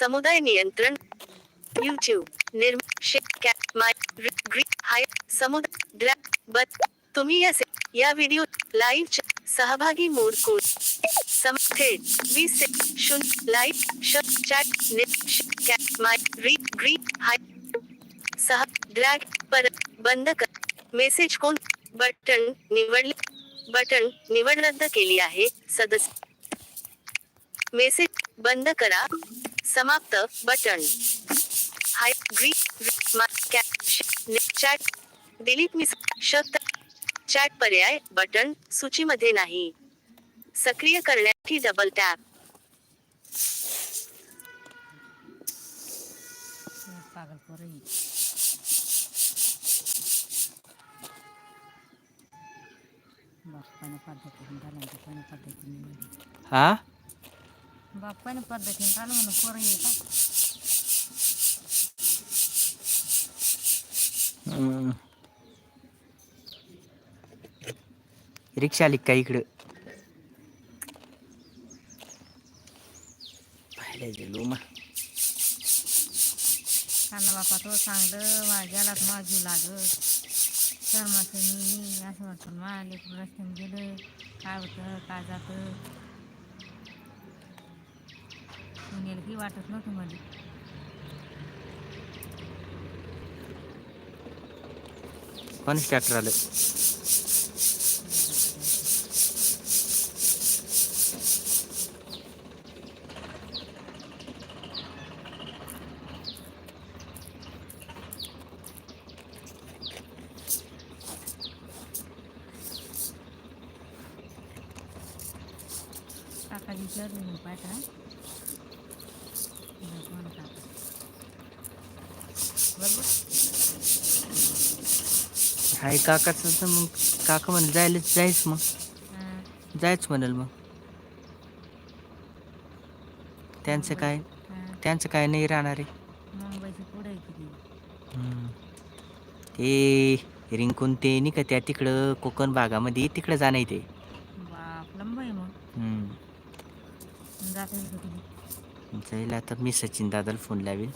समुदाय नियंत्रण यूट्यूब निर्म माय ग्रीक हाय समुदाय ड्रॅग बट तुम्ही या या व्हिडिओ लाईव्ह सहभागी मोड कोड सम थेट वीस से शून्य लाईव्ह श चॅट निट श कॅट माय री ग्री हाय सहा ड्रॅग परत बंद कर मेसेज कोण बटन निवडले बटन निवड रद्द केली आहे सदस्य मेसेज बंद करा समाप्त बटन. हाय चॅट डिलीट मिस शब्द चॅट पर्याय बटन सूचीमध्ये नाही. सक्रिय करण्यासाठी डबल टॅप ही. बाप्पाने पद्धतीने झालं म्हणून पोरं येतात. रिक्षा आली का इकडं. पाहिलं गेलो मग काना बापा तो चांगलं माझ्यालाच माझी लागत शर्माचं मी असं वाटतं लेकरं रस्त्याने गेलं काय होतं काय जातं? पुण्याला की वाटत नव्हतं मला. कोणच ट्रॅक्टर आलं? काका विचारले पाठा हाय काकाचं तर मग काका म्हणे जायला जायच मग. जायच म्हणाल मग. त्यांचं काय? त्यांचं काय नाही राहणार आहे. ते रिंकून ते नाही का त्या तिकडं कोकण भागामध्ये तिकडं जाणं आहे ते. जाईल आता मी सचिन दादाला फोन लावेल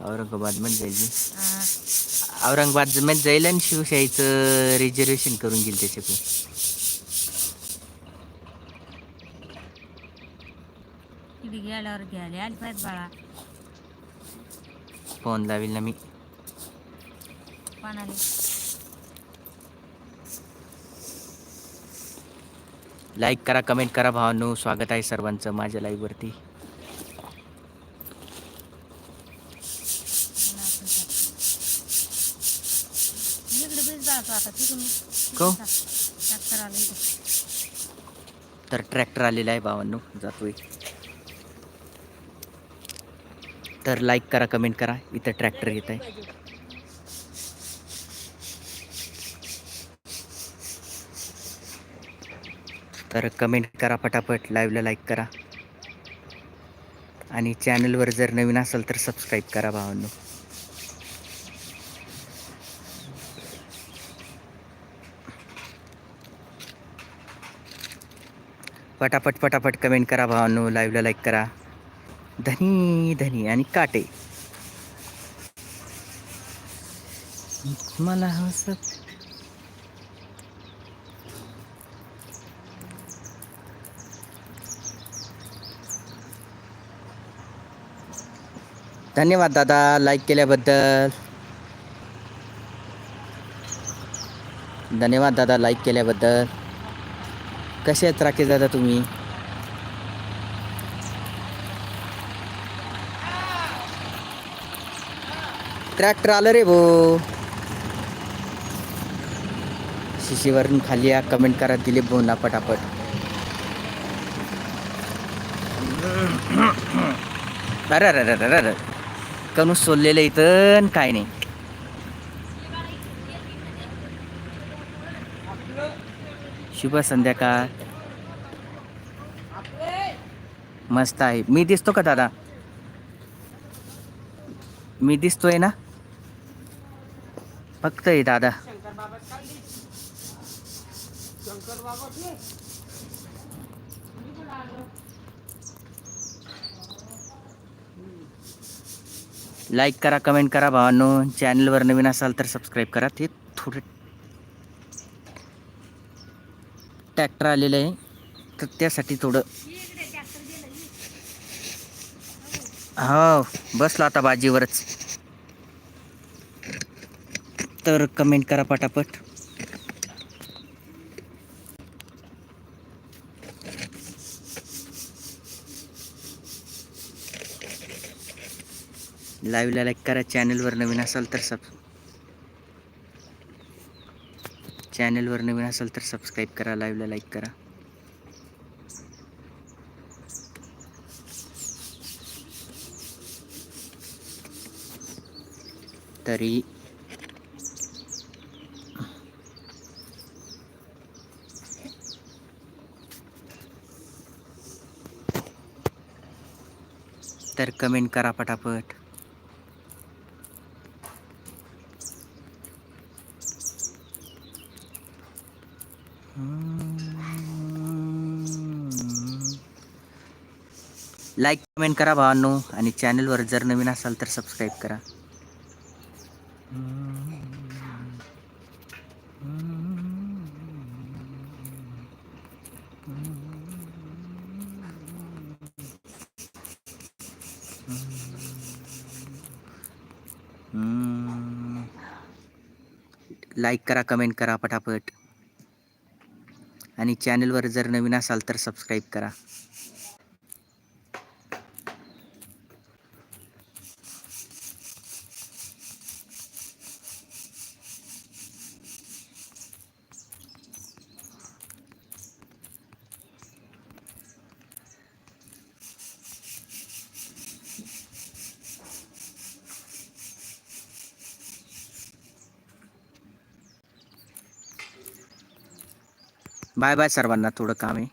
औरंगाबादमध्ये. हां. औरंगाबादमध्ये जाईल आणि शिवशाहीचं रिझर्वेशन करून घेईल त्याच्याकडून गेल्यावर घ्यायला आली पाहिजे बाळा. फोन लावेल ना मी. लाईक करा कमेंट करा भावांनो. स्वागत आहे सर्वांचं माझ्या लाईव्हवरती इकडे बीज जातो आता तिथून को? ट्रॅक्टर आलं इथं तर ट्रॅक्टर आलेला आहे भावांनो जातोय. तर लाईक करा कमेंट करा. इथं ट्रॅक्टर येत आहे. तर कमेंट करा पटापट लाईव्हला लाईक करा. आणि चॅनलवर जर नवीन असाल तर सबस्क्राईब करा भावांनो पटापट पटापट कमेंट करा भावांनो लाईव्हला लाईक करा. धनी धनी आणि काटे. मला हसत. धन्यवाद दादा लाईक केल्याबद्दल. धन्यवाद दादा लाईक केल्याबद्दल. कसे आहेत राकेश दादा तुम्ही? ट्रॅक्टर आलं रे भो. शिशीवरून खाली या कमेंट करा दिले बोना पटापट. अरे अरे अरे अरे अरे कणूस सोललेलं इथं काय नाही. शुभ संध्याकाळ. मस्त आहे. मी दिसतो का दादा? मी दिसतोय ना? फक्त आहे दादा. लाईक करा कमेंट करा भावांनो. चॅनलवर नवीन असाल तर सबस्क्राईब करा. ते थोडे ट्रॅक्टर आलेलं आहे. तर त्यासाठी थोडं हो बसलो आता बाजीवरच. तर कमेंट करा पटापट. लाईव्हला लाईक करा चॅनलवर नवीन असाल तर सब चॅनलवर नवीन असाल तर सबस्क्राईब करा लाईव्हला लाईक करा. तरी तर कमेंट करा पटापट. लाईक कमेंट करा भावांनो आणि चॅनलवर जर नवीन असाल तर सबस्क्राईब करा. लाईक करा कमेंट करा पटापट. आणि चॅनलवर जर नवीन असाल तर सबस्क्राईब करा. बाय बाय सर्वांना थोडं काम आहे.